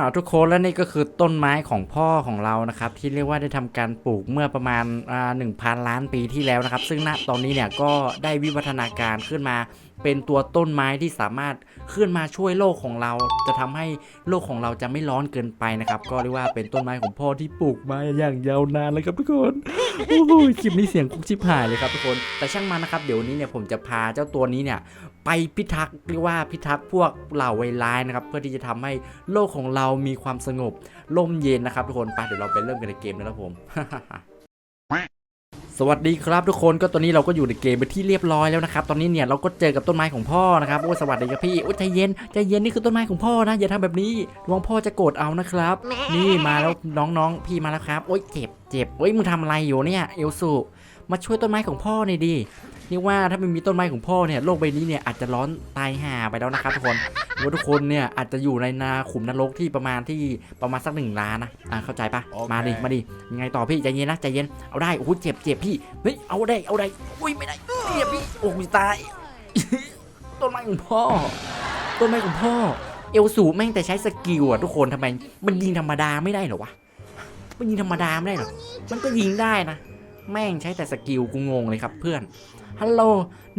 ่าทุกคนและนี่ก็คือต้นไม้ของพ่อของเรานะครับ ที่เรียกว่าได้ทำการปลูกเมื่อประมาณหนึ่งพันล้านปีที่แล้วนะครับ ซึ่งณตอนนี้เนี่ยก็ได้วิวัฒนาการขึ้นมา เป็นตัวต้นไม้ที่สามารถขึ้นมาช่วยโลกของเรา จะทำให้โลกของเราจะไม่ร้อนเกินไปนะครับ ก็เรียกว่าเป็นต้นไม้ของพ่อที่ปลูกมาอย่างยาวนานเลยครับทุกคนโอ้โหคลิปนี้เสียงคุกชิบหายเลยครับทุกคน แต่ช่างมันนะครับ เดี๋ยวนี้เนี่ยผมจะพาเจ้าตัวนี้เนี่ยไปพิทักษ์เรียกว่าพิทักษ์พวกเหล่าไวร้ายนะครับ เพื่อที่จะทำให้โลกของเรามีความสงบร่มเย็นนะครับทุกคนไปเดี๋ยวเราไปเริ่มกันในเกมนะครับผม สวัสดีครับทุกคนก็ตอนนี้เราก็อยู่ในเกมเป็นที่เรียบร้อยแล้วนะครับตอนนี้เนี่ยเราก็เจอกับต้นไม้ของพ่อนะครับโอ้ยสวัสดีครับพี่โอ้ยใจเย็นใจเย็นนี่คือต้นไม้ของพ่อนะอย่าทำแบบนี้ระวังพ่อจะโกรธเอานะครับ นี่มาแล้วน้องๆพี่มาแล้วครับโอ้ยเจ็บเจ็บโอ้ยมึงทำอะไรอยู่เนี่ยเอลสุมาช่วยต้นไม้ของพ่อหน่อยดินี่ว่าถ้าไม่มีต้นไม้ของพ่อเนี่ยโลกใบนี้เนี่ยอาจจะร้อนตายห่าไปแล้วนะครับทุกคนหรือ ว่าทุกคนเนี่ยอาจจะอยู่ในนาขุมนรกที่ประมาณที่ประมาณสักหนึ่งล้านนะอ่าเข้าใจปะโอเคมาดิมาดิยังไงต่อพี่ใจเย็นนะใจเย็นเอาได้โอ้โหเจ็บเจ็บพี่เฮ้ยเอาได้เอาได้อุ้ยไม่ได้เจ็บพี่โอ้ยตายต้นไม้ของพ่อต้นไม้ของพ่อ เอลสูแม่งแต่ใช้สกิลอะทุกคนทำไมมันยิงธรรมดาไม่ได้เหรอวะมันยิงธรรมดาไม่ได้เหรอมันก็ยิงได้นะ แม่งใช้แต่สกิลกูงงเลยครับเพื่อนฮัลโหล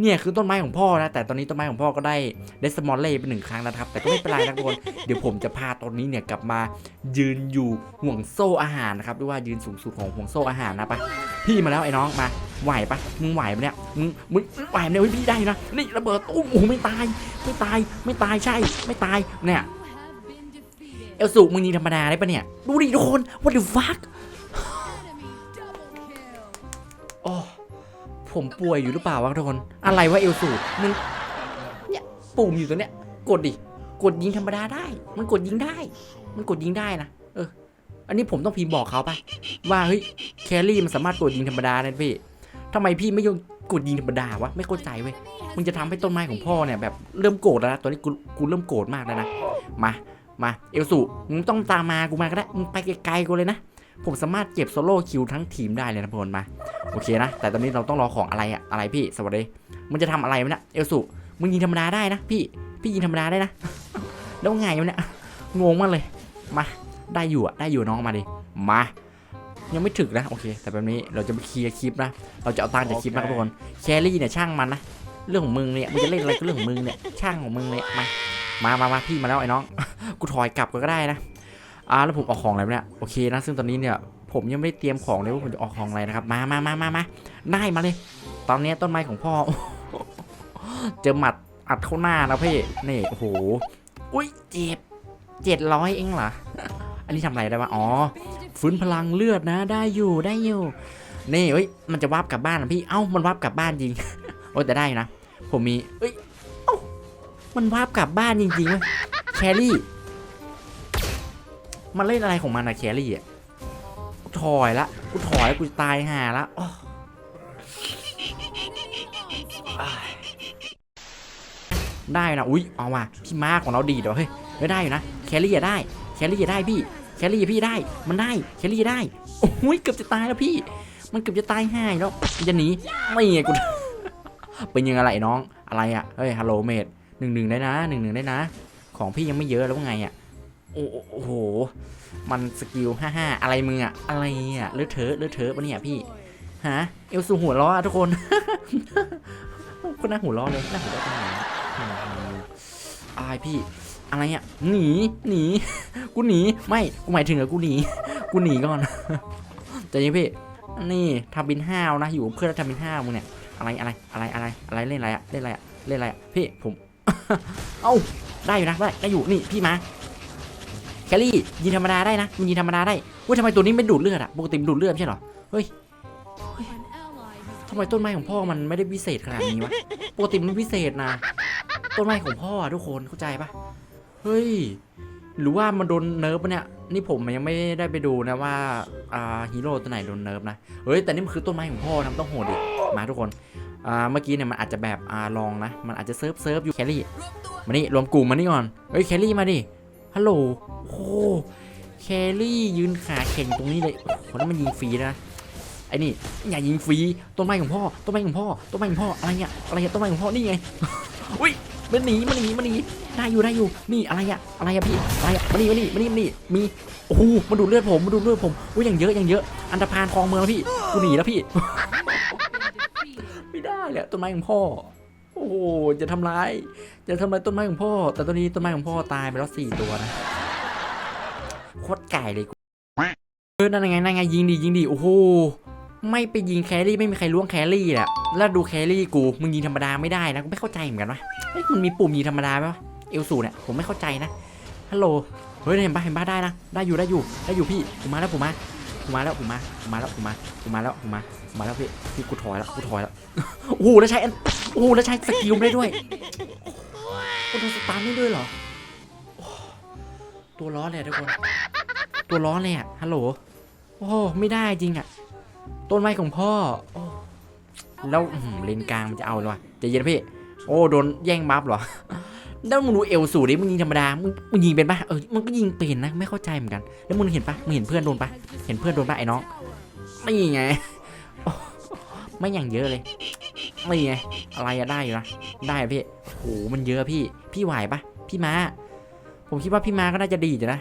เนี่ยคือต้นไม้ของพ่อนะแต่ตอนนี้ต้นไม้ของพ่อก็ได้เดสมอลเล่ไปหนึ่งครั้งแล้วนะครับ แต่ก็ไม่เป็นไรนะทุกคนเดี๋ยวผมจะพาตอนนี้เนี่ยกลับมายืนอยู่ห่วงโซ่อาหารนะครับด้วยว่ายืนสูงสุดของห่วงโซ่อาหารนะปะพี่มาแล้วไอ้น้องมาไหวปะมึงไหวปะเนี่ยมึงมึงไหวเนี่ยเฮ้ยพี่ได้นะนี่ระเบิดตุ้มโอ้โหไม่ตายไม่ตายไม่ตายใช่ ไม่ตายเนี่ยเอลสูมึงยิงธรรมดาได้ปะเนี่ยดูดิทุกคน what the fuck ผมป่วยอยู่หรือเปล่าวะทุกคน อะไรวะเอลสูมึงเนี่ยปุ่มอยู่ตรงเนี้ย กดดิ กดยิงธรรมดาได้ มันกดยิงได้ มันกดยิงได้นะ เออ อันนี้ผมต้องพิมพ์บอกเขาปะว่าเฮ้ยแครี่มันสามารถกดยิงธรรมดาได้พี่ทำไมพี่ไม่ยงกดยิงธรรมดาวะ ไม่เข้าใจเว้ย มึงจะทำให้ต้นไม้ของพ่อเนี่ยแบบเริ่มโกรธแล้วนะ ตอนนี้กูกูเริ่มโกรธมากแล้วนะ มา มา เอลสูมึงต้องตามมา กูมาก็ได้ มึงไปไกลๆกูเลยนะ ผมสามารถเก็บโซโล่คิวทั้งทีมได้เลยนะพลมาโอเคนะ แต่ตอนนี้เราต้องรอของอะไรอะอะไรพี่สวัสดีมันจะทำอะไรวะเนี่ยเอลสุมึงยิงธรรมดาได้นะ พี่พี่ยิงธรรมดาได้นะแล้วไงวะเนี่ยงงมากเลยมาได้อยู่อะได้อยู่น้องมาดิมายังไม่ถึกนะโอเค แต่แบบนี้เราจะไปเคลียร์คลิปนะ เราจะเอาตังค์จากคลิปนะครับทุกคนแครี่เนี่ยช่างมันนะเรื่องของมึงเนี่ยมึงจะเล่นอะไรก็เรื่องของมึงเนี่ยช่างของมึงเนี่ยมามามามาพี่มาแล้วไอ้น้อง กูถอยกลับก็ได้นะ อ่าแล้วผมออกของอะไรวเนี่ยโอเคนะซึ่งตอนนี้เนี่ยผมยังไม่ได้เตรียมของเลยว่าผมจะออกของอะไรนะครับมามามามามาได้มาเลย ตอนนี้ต้นไม้ของพ่อเจอหมัดอัดเข้าหน้าแล้วพี่นี่โอ้โหอุ้ยเจ็บเจ็ดร้อยเองเหรออันนี้ทำอะไรได้วะอ๋อฟื้นพลังเลือดนะได้อยู่ได้อยู่นี่เฮ้ยมันจะวาบกลับบ้านนะพี่เอ้ามันวาบกลับบ้านจริงโอ้แต่ได้นะ ผมมีเอ้ยเอ้ามันวาบกลับบ้านจริงๆเว้ยแครี่ มันเล่นอะไรของมันอะแครี่อะกูถอยละ กูถอยกูจะตายห่าละอ้อได้นะ อุ๊ยเอาว่ะพี่มาของเราดีเดี๋ยวเฮ้ยไม่ได้อยู่นะ แครี่อะได้ แครี่อะได้พี่ แครี่อะพี่ได้ มันได้ แครี่ได้ โอ้ยเกือบจะตายแล้วพี่ มันเกือบจะตายห่าแล้วจะหนี ไม่ไงกู เป็นยังไงน้อง อะไรอะเฮ้ย ฮัลโหลเมดหนึ่งหนึ่งได้นะหนึ่งหนึ่งได้นะ ของพี่ยังไม่เยอะแล้วไงอะ โอ้โอ้โห มันสกิลห้าห้าอะไรมึงอะอะไรอะเลอเทอะเลอเทอะปะเนี่ยพี่ ฮะ เอลสูหัวล้ออะทุกคนก็น่าหัวล้อเลยน่าหัวล้อตรงไหนอายพี่ อะไรอะหนี หนี กูหนี ไม่ กูหมายถึงอะกูหนี กูหนีก่อนใจเย็นพี่ นี่ทำบินห้าวนะ อยู่เพื่อนแล้วทำบินห้าวมึงเนี่ย อะไรอะไร อะไร อะไร อะไร เล่นอะไรอะเล่นอะไรอะเล่นอะไรอะพี่ ผม เอ้า ได้อยู่นะ ได้ ได้อยู่ นี่ พี่มา แคลรี่ยิงธรรมดาได้นะมันยิงธรรมดาได้ว้ยทำไมตัวนี้ไม่ดูดเลือดอะปกติมันดูดเลือดไม่ใช่เหรอเฮ้ยทำไมต้นไม้ของพ่อมันไม่ได้พิเศษขนาดนี้วะปกติมันพิเศษนะ ต้นไม้ของพ่ออะทุกคนเข้าใจปะเฮ้ยหรือว่ามันโดนเนิร์ฟปะเนี่ยนี่ผมยังไม่ได้ไปดูนะว่าอ่าฮีโร่ตัวไหนโดนเนิร์ฟนะเฮ้ยแต่นี่มันคือต้นไม้ของพ่อนะมันต้องโหดดิมาทุกคนอ่าเมื่อกี้เนี่ยมันอาจจะแบบอ่าลองนะ มันอาจจะเซิร์ฟเซิร์ฟอยู่แคลรี่มานี่รวมกลุ่มมานี่ก่อนเฮ้ยแคลรี่มาดิ ฮัลโหลโอ้แครี่ยืนขาแข็งตรงนี้เลยคนนั้นมันยิงฟรีนะไอ้นี่อย่ายิงฟรีต้นไม้ของพ่อต้นไม้ของพ่อต้นไม้ของพ่ออะไรเนี่ยอะไรเนี่ยต้นไม้ของพ่อนี่ไงอุ้ยมันหนีมันหนีมันหนีได้อยู่ได้อยู่นี่อะไรอะอะไรอะพี่อะไรอะมานี่มานี่มานี่มานี่มีโอ้โหมันดูดเลือดผมมันดูดเลือดผมอุ้ยอย่างเยอะอย่างเยอะ อันธพาลคลองเมืองแล้วพี่กูหนีแล้วพี่ ไม่ได้แหละต้นไม้ของพ่อ โอ้โหจะทำร้าย จะทำร้ายต้นไม้ของพ่อ แต่ตอนนี้ต้นไม้ของพ่อตายไปแล้วสี่ตัวนะ โคตรไก่เลยกูเออนั่นไงนั่นไงยิงดียิงดีโอ้โห ไม่ไปยิงแครี่ไม่มีใครล้วงแครี่แหละ แล้วดูแครี่กู มึงยิงธรรมดาไม่ได้นะ กูไม่เข้าใจเหมือนกันวะเอ้ยมันมีปุ่มยิงธรรมดาไหมวะเอลสูเนี่ยผมไม่เข้าใจนะ ฮัลโหล เฮ้ยเห็นปะเห็นปะได้นะ ได้อยู่ได้อยู่ได้อยู่พี่ ผมมาแล้วผมมา ผมมาแล้วผมมาผมมาแล้วผมมาผมมาแล้วผมมาผมมาแล้วพี่พี่กูถอยแล้วกูถอยแล้วโอ้โหแล้วใช้อันโอ้โหแล้วใช้สกิลได้ด้วยโอ้โหสตาร์ได้ด้วยเหรอตัวล้อเลยทุกคนตัวล้อเลยอะฮัลโหลโอ้ไม่ได้จริงอะต้นไม้ของพ่อแล้วอื้ออเลนกลางมันจะเอาเลยวะจะเย็นพี่โอ้โดนแย่งบัฟเหรอ แล้วมึงดูเอลสูดิมึงยิงธรรมดา มึงมึงยิงเป็นปะเออมันก็ยิงเป็นนะ ไม่เข้าใจเหมือนกัน แล้วมึงเห็นปะมึงเห็นเพื่อนโดนปะเห็นเพื่อนโดนปะไอ้น้องนี่ไงโอ้ไม่อย่างเยอะเลยนี่ไง อะไรอะได้อยู่นะ ได้อะพี่โหมันเยอะพี่ พี่ไหวปะพี่ม้า ผมคิดว่าพี่ม้าก็น่าจะดีอยู่นะ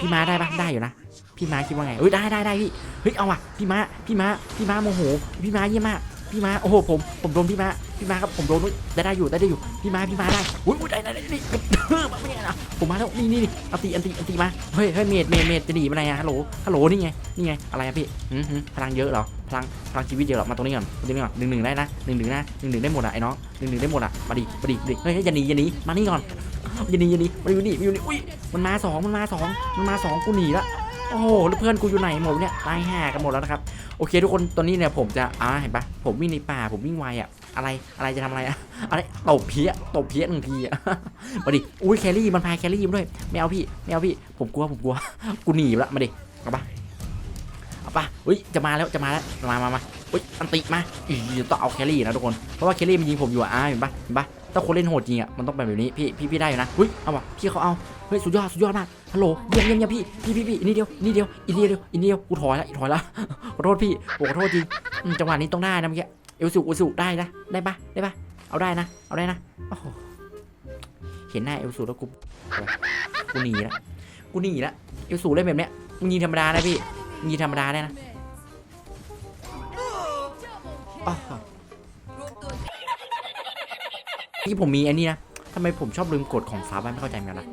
พี่ม้าได้ปะได้อยู่นะ พี่ม้าคิดว่าไงเอ้ยได้ได้ได้พี่ เฮ้ยเอาว่ะ พี่ม้า พี่ม้า พี่ม้าโมโห พี่ม้าเยี่ยมมาก พี่มาโอ้โหผมผมโดนพี่มาพี่มาครับผมโดนได้ได้อยู่ได้ได้อยู่พี่มาพี่มาได้อุ้ยอุ้ยได้ได้ได้นี่เออมาไม่ไงนะผมมาแล้วนี่นี่นี่อันตีอันตีอันตีมาเฮ้ยเฮ้ยเมดเมดเมดจะหนีมาไหนอะฮัลโหลฮัลโหลนี่ไงนี่ไงอะไรอะพี่หืมพลังเยอะเหรอพลังพลังชีวิตเยอะเหรอมาตรงนี้ก่อนตรงนี้ก่อนหนึ่งหนึ่งได้นะหนึ่งหนึ่งนะหนึ่งหนึ่งได้หมดอะไอ้น้องหนึ่งหนึ่งได้หมดอะมาดิมาดิดิเฮ้ยเฮ้ยอย่าหนีอย่าหนีมานี่ก่อนอย่าหนีอย่าหนีมาอยู่นี่มาอยู่นี่อุ้ยมันมาสองมันมาสองมันมาสองกูหนีละ โอ้โหเพื่อนกูอยู่ไหนหมดเนี่ยตายห่ากันหมดแล้วนะครับโอเค ทุกคนตอนนี้เนี่ยผมจะอ่าเห็นปะผมวิ่งในป่าผมวิ่งไวอะอะไรอะไรจะทำอะไรอะอะไรตบเพี้ยตบเพี้ยหนึ่งทีอะมาดิอุ้ยแครี่มันพายแครี่มาด้วยไม่เอาพี่ไม่เอาพี่ ผมกลัวผมกลัวกูหนีละมาดิเอาปะเอาปะอุ้ยจะมาแล้วจะมาแล้วมามามาอุ้ยอันติมาอีต้องเอาแครี่นะทุกคนเพราะว่าแครี่มันยิงผมอยู่อะอ่าเห็นปะเห็นปะถ้าคนเล่นโหดจริงอะมันต้องเป็นแบบนี้พี่พี่พี่ได้อยู่นะอุ้ยเอาปะพี่เขาเอาเฮ้ยสุดยอดสุดยอดมาก ฮัลโหลเยี่ยมเยี่ยมเยี่ยมพี่พี่พี่พี่อีกนิดเดียวอีกนิดเดียวอีนิดเดียวอีกนิดเดียวกูถอยละถอยละขอโทษพี่ขอโทษจริงอืมจังหวะนี้ต้องได้นะเมื่อกี้เอลสุเอลสุได้นะได้ปะได้ปะเอาได้นะ เอาได้นะโอ้โหเห็นหน้าเอลสุแล้วกูกูหนีละกูหนีละเอลสุเล่นแบบเนี้ยมึงยิงธรรมดานะพี่มึงยิงธรรมดาได้นะที่ผมมีอันนี้นะ ทำไมผมชอบลืมกดของฟ้าบ้านไม่เข้าใจเหมือนกันนะ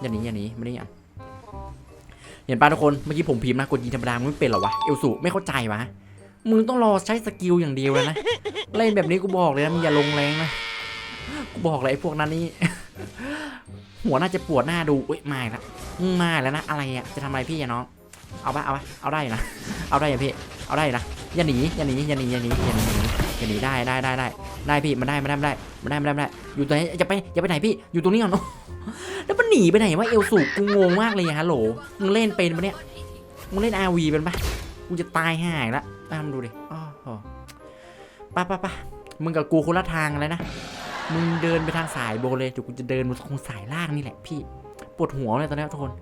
อย่าหนีอย่าหนีไม่ได้อะเห็นป่ะทุกคนเมื่อกี้ผมพิมพ์นะกดยิงธรรมดามึงไม่เป็นหรอวะเอลสูไม่เข้าใจวะมึงต้องรอใช้สกิลอย่างเดียวเลยนะเล่นแบบนี้กูบอกเลยนะมึงอย่าลงแรงนะกูบอกเลยไอ้พวกนั้นนี่หัวน่าจะปวดหน้าดูอุ้ยมาแล้วมาแล้วนะอะไรอะจะทำอะไรพี่อะน้องเอาปะเอาปะเอาได้นะเอาได้อย่าพี่เอาได้อยู่นะอย่าหนีอย่าหนีอย่าหนีอย่าหนีอย่าหนี อย่าหนีได้ได้ได้ได้ได้พี่มันได้มันได้มันได้มันได้มันได้มันได้อยู่ตรงนี้อย่าไปอย่าไปไหนพี่อยู่ตรงนี้ก่อนแล้วมันหนีไปไหนวะเอลสูกูงงมากเลยอะฮัลโหลมึงเล่นเป็นปะเนี่ยมึงเล่นอาวีเป็นปะกูจะตายห่าอีกละตามดูดิอ้อโหไปะปะปะมึงกับกูคนละทางเลยนะมึงเดินไปทางสายโบเลยเดี๋ยวกูจะเดินมาทางสายล่างนี่แหละพี่ปวดหัวเลยตอนนี้ทุกคน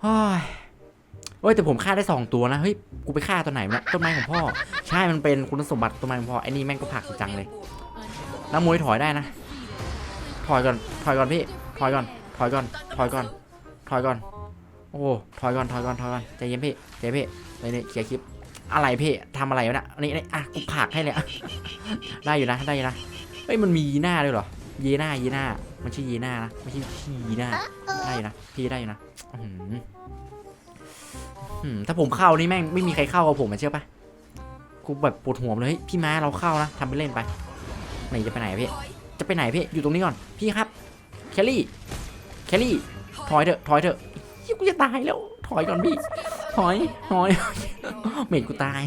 โอ้ย โอ้ยแต่ผมฆ่าได้สองตัวนะเฮ้ยกูไปฆ่าตัวไหนวะเนี่ยต้นไม้ของพ่อ ใช่มันเป็นคุณสมบัติต้นไม้ของพ่อไอ้นี่แม่งก็ผักจังเลยน้ำมวยถอยได้นะ ถอยก่อนถอยก่อนพี่ถอยก่อนถอยก่อนถอยก่อนถอยก่อนโอ้ถอยก่อนถอยก่อนถอยก่อนใจเย็นพี่ใจเย็นพี่ในนี่เคลียร์คลิปอะไรพี่ทำอะไรวะเนะนี่นี่อะกูผักให้เลยได้อยู่นะได้อยู่นะเฮ้ยมันมียีน่าด้วยเหรอยีน่ายีน่ามันชื่อยีน่านะไม่ใช่ยีน่าได้อยู่นะพี่ได้อยู่นะอื ถ้าผมเข้านี่แม่งไม่มีใครเข้ากับผมอะเชื่อปะกูแบบปวดหัวเลยพี่ม้าเราเข้านะทำไปเล่นไปไหนจะไปไหนอะพี่จะไปไหนพี่อยู่ตรงนี้ก่อนพี่ครับแคลรี่แคลรี่ถอยเถอะถอยเถอะเหี้ยกูจะตายแล้วถอยก่อนพี่ถอยถอยเมดกูตาย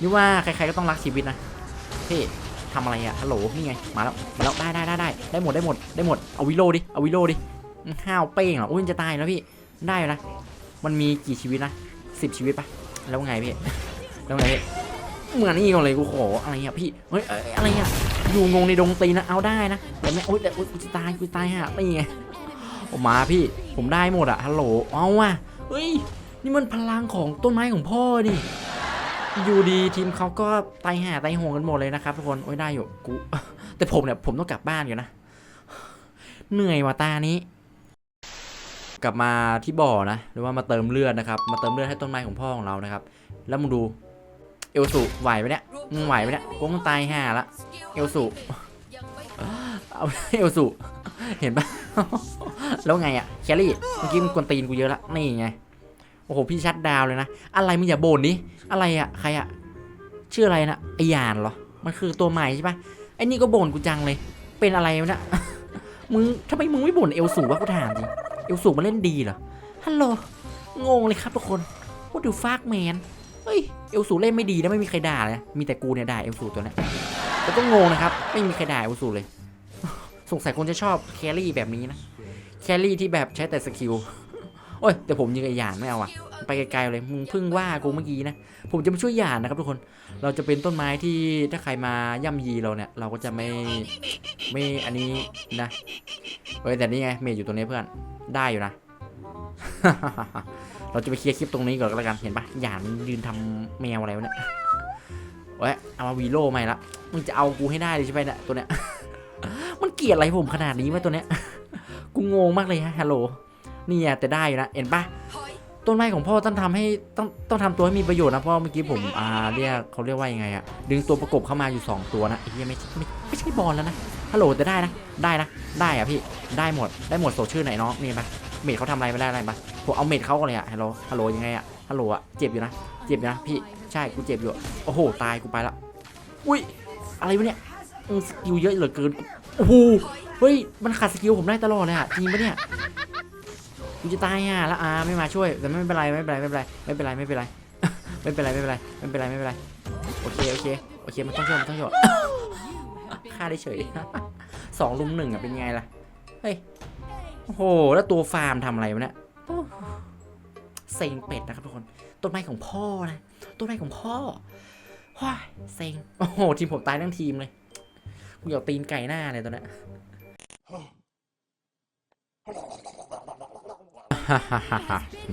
นี่ว่าใครๆก็ต้องรักชีวิตนะพี่ทำอะไรอะฮัลโหลนี่ไงมาแล้วมาแล้วได้ได้ได้ได้ได้หมดได้หมดได้หมดเอาวิโลดิเอาวิโลดิห้าวเป้งเหรออุ้ยจะตายแล้วพี่ ได้อยู่นะ มันมีกี่ชีวิตนะสิบชีวิตปะแล้วไงพี่ แล้วไงพี่เหมือนนี่ก่อนเลยกูขออะไรอะพี่ เฮ้ยอะไรอะอยู่งงในดงตีนนะ เอาได้นะแต่ไม่โอ๊ยแต่โอ๊ยกูจะตายกูตายฮะนี่ไงออกมาพี่ ผมได้หมดอะฮัลโหล เอาว่ะเฮ้ย นี่มันพลังของต้นไม้ของพ่อดิอยู่ดีทีมเขาก็ตายห่าตายหงกันหมดเลยนะครับทุกคน โอ้ยได้อยู่กูแต่แต่ผมเนี่ยผมต้องกลับบ้านอยู่นะ เหนื่อยว่ะตานี้ กลับมาที่บ่อนะ หรือว่ามาเติมเลือดนะครับ มาเติมเลือดให้ต้นไม้ของพ่อของเรานะครับ แล้วมึงดูเอลสุไหวไหมเนี่ยมึงไหวไหมเนี่ยกูต้องตายห่าละเอลสุเอาเอลสุเห็นปะแล้วไงอะแคลรี่เมื่อกี้มึงกวนตีนกูเยอะละนี่ไงโอ้โหพี่ชัดดาวเลยนะ อะไรมึงอย่าโบ่นดิอะไรอะใครอะชื่ออะไรนะไอยานเหรอมันคือตัวใหม่ใช่ปะไอ้นี่ก็บ่นกูจังเลย เป็นอะไรวะเนี่ยมึงทำไมมึงไม่บ่นเอลสูวะกูถามจริง เอลสูมาเล่นดีเหรอ ฮัลโหล งงเลยครับทุกคนพูดดูฟากแมน เฮ้ย เอลสูเล่นไม่ดีนะไม่มีใครด่าเลย มีแต่กูเนี่ยด่าเอลสูตัวนี้แล้วก็งงนะครับ ไม่มีใครด่าเอลสูเลย สงสัยคนจะชอบแครี่แบบนี้นะ แครี่ที่แบบใช้แต่สกิล โอ้ยแต่ผมยิงไอ้หยานไม่เอาอะ ไปไกลๆเลยมึงเพิ่งว่ากูเมื่อกี้นะผมจะมาช่วยหยานนะครับทุกคนเราจะเป็นต้นไม้ที่ถ้าใครมาย่ำยีเราเนี่ย เราก็จะไม่ไม่อันนี้นะเฮ้ยแต่นี่ไงเมย์อยู่ตรงนี้เพื่อนได้อยู่นะ เราจะไปเคลียร์คลิปตรงนี้ก่อนก็แล้วกันเห็นปะหยานยืนทำแมวอะไรวะเนี่ยเว้ยเอามาวีโร่ใหม่ละมึงจะเอากูให้ได้เลยใช่ไหมเนี่ยตัวเนี้ยมันเกลียดอะไรผมขนาดนี้ไหมตัวเนี้ยกูงงมากเลยฮะฮัลโหลนี่แต่ได้อยู่นะเห็นปะ ต้นไม้ของพ่อต้องทำให้ต้องต้องทำตัวให้มีประโยชน์นะพราะเมื่อกี้ผมอ่าเรียกเขาเรียกว่ายังไงอะดึงตัวประกบเข้ามาอยู่ 2 ตัวนะไอ้เหี้ยไม่ไม่ไม่ใช่บอลแล้วนะฮัลโหลแต่ได้นะได้นะได้อะพี่ได้หมดได้หมดโสดชื่อไหนน้องนี่ปะเมดเขาทำอะไรไม่ได้อะไรปะผมเอาเมดเขาก่อนเลยอะฮัลโหลฮัลโหลยังไงอะฮัลโหลอะเจ็บอยู่นะเจ็บอยู่นะพี่ใช่กูเจ็บอยู่โอ้โหตายกูไปละอุ้ยอะไรวะเนี่ยสกิลเยอะเหลือเกินโอ้โหเฮ้ยมันขาดสกิลผมได้ตลอดเลยอะจริงปะเนี่ย กูจะตายอะแล้วอาไม่มาช่วยแต่ไม่เป็นไรไม่เป็นไรไม่เป็นไรไม่เป็นไรไม่เป็นไรไม่เป็นไรไม่เป็นไรไม่เป็นไรไม่เป็นไรโอเคโอเคโอเคมันต้องช่วยมันต้องช่วยฆ่าได้เฉยสองลุมหนึ่งอะเป็นไงล่ะเฮ้ยโอ้โหแล้วตัวฟาร์มทำอะไรวะเนี่ยเซ็งเป็ดนะครับทุกคนต้นไม้ของพ่อนะต้นไม้ของพ่อว้ายเซ็งโอ้โหทีมผมตายทั้งทีมเลยกูอยากตีนไก่หน้าเลยตัวเนี้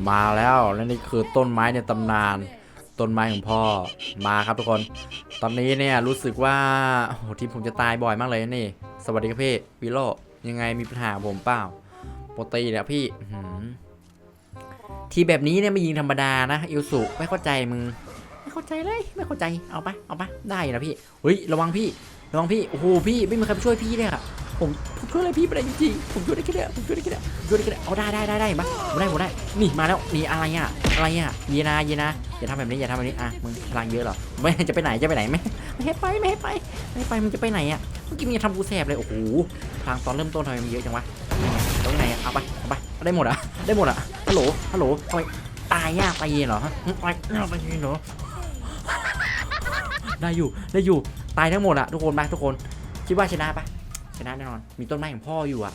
มาแล้วและนี่คือต้นไม้ในตำนาน ต้นไม้ของพ่อมาครับทุกคน ตอนนี้เนี่ยรู้สึกว่าโอ้โหทีมผมจะตายบ่อยมากเลยนี่ สวัสดีครับพี่วิโรยังไงมีปัญหาผมเปล่าปกติเนี่ยพี่ทีแบบนี้เนี่ยไม่ยิงธรรมดานะอิวสุไม่เข้าใจมึงไม่เข้าใจเลยไม่เข้าใจเอาไปเอาไปได้นะพี่เฮ้ยระวังพี่ระวังพี่โอ้โหพี่ไม่มีใครมาช่วยพี่เลยอะ ผมผมช่วยอะไรพี่ไม่ได้จริงๆผมช่วยได้แค่เนี้ยผมช่วยได้แค่เนี้ยไดูดิเอาได้ได้ได้ได้มาผมได้ผมได้นี่มาแล้วนี่อะไรอะอะไรอะเยนาเยนาอย่าทำแบบนี้อย่าทำแบบนี้อะมึงพลังเยอะเหรอไม่จะไปไหนจะไปไหนไม่ไม่ให้ไปไม่ให้ไปไม่ให้ไปมึงจะไปไหนอะเมื่อกี้มึงจะทำกูแสบเลยโอ้โหพลังตอนเริ่มต้นทำไมมันเยอะจังวะตรงไหนอะเอาไปเอาไปได้หมดอะได้หมดอะฮัลโหลฮัลโหลทำไมตายยากตายเย็นเหรอฮะตายยากตายเย็นเหรอได้อยู่ได้อยู่ตายทั้งหมดอะทุกคนไปทุกคนคิดว่าชนะปะ ชนะแน่นอน มีต้นไม้ของพ่ออยู่อะ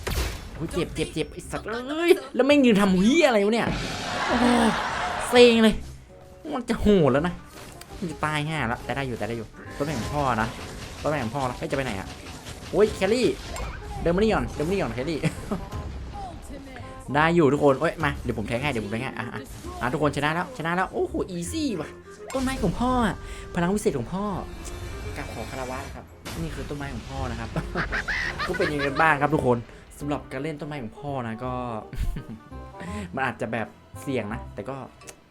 โอ้ยเจ็บเจ็บเจ็บไอ้สัตว์เอ้ย แล้วแม่งยืนทำเฮียอะไรวะเนี่ย โอ้โหเซ็งเลย มันจะโหดแล้วนะ มันจะตายง่ายแล้วแต่ได้อยู่แต่ได้อยู่ ต้นแม่ของพ่อนะ ต้นแม่ของพ่อแล้วเฮ้ยจะไปไหนอะโอ้ยแคลรี่ เดินมานี่ก่อน เดินมานี่ก่อนแคลรี่ ได้อยู่ทุกคน โอ้ยมา เดี๋ยวผมแทงให้ เดี๋ยวผมแทงให้ อะอะอะทุกคนชนะแล้ว ชนะแล้ว โอ้โห อีซี่ว่ะ ต้นไม้ของพ่ออะพลังวิเศษของพ่อกราบขอคารวะครับ นี่คือต้นไม้ของพ่อนะครับ ก็เป็นยังไงบ้างครับทุกคนสำหรับการเล่นต้นไม้ของพ่อนะก็ มันอาจจะแบบเสี่ยงนะ แต่ก็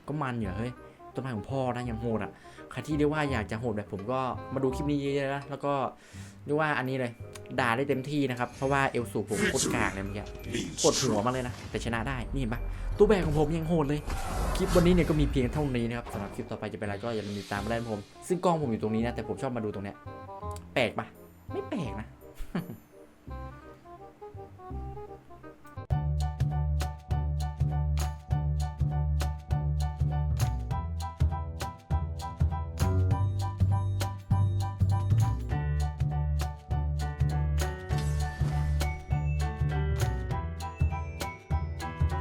ก็มันอยู่เฮ้ยต้นไม้ของพ่อนะยังโหดอะใครที่เรียกว่าอยากจะโหดแบบผมก็มาดูคลิปนี้เยอะๆนะแล้วก็ เรียกว่าอันนี้เลยด่าได้เต็มที่นะครับ เพราะว่าเอลสูผมโคตรกากเลยเมื่อกี้ปวดหัวมากเลยนะ แต่ชนะได้ นี่เห็นปะตัวแบกของผมยังโหดเลย คลิปวันนี้เนี่ยก็มีเพียงเท่านี้นะครับสำหรับคลิปต่อไปจะเป็นอะไรก็อย่าลืมติดตามมาได้ผม ซึ่งกล้องผมอยู่ตรงนี้นะ แต่ผมชอบมาดูตรงเนี้ย แปลกปะไม่แปลกนะ